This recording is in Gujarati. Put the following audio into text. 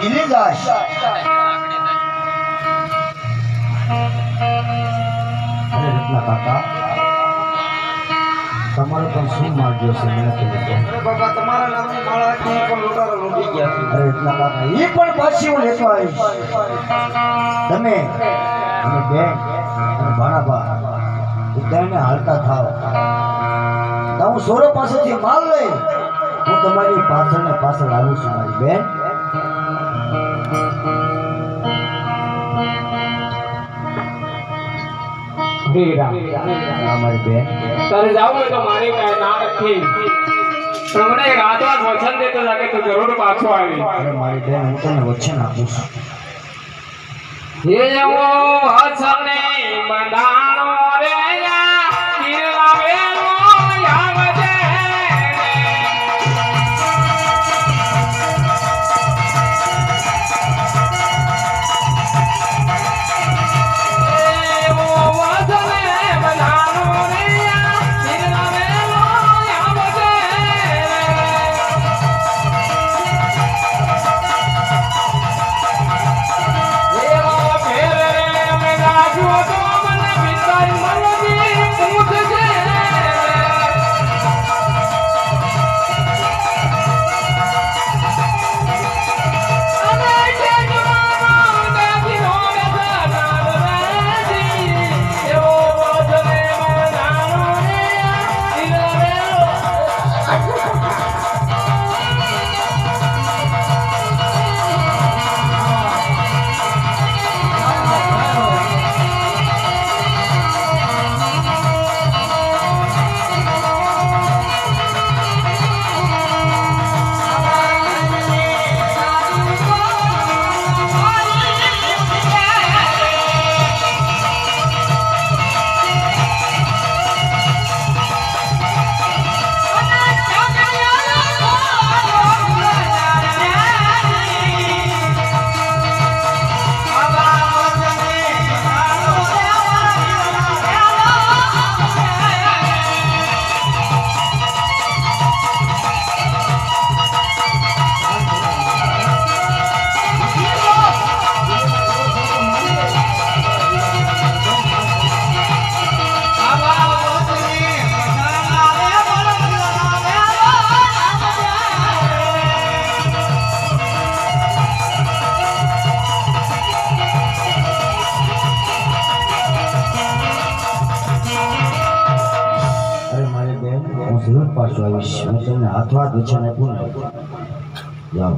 ગીલી જાશ અરે રત્ના કાકા તમારો પણ શું માગ્યો છે? મને કહો. અરે બાપા તમારા નામની માળા હતી પણ લોટારો લૂંટી ગયા છે. અરે રત્ના કાકા એ પણ પાછી હું લેતો આવીશ. તમે અને બેન અને ભાણાભા એ હાલતા થાવ. તો હું સોરો પાસેથી માલ લઈ હું તમારી પાછળ ને પાછળ આવું છું મારી બેન મારી બેન. તારે જાવ હોય તો મારી ના નથી તમને આદવાસ વચન દેતો લાગે તો જરૂર પાછો આવી. મારી બેન હું તને વચન આપું છું. એ એવો હસને બંધાણો હું જરૂર આવીશ હું તમને હાથો વચન આપ્યું ને જાઓ.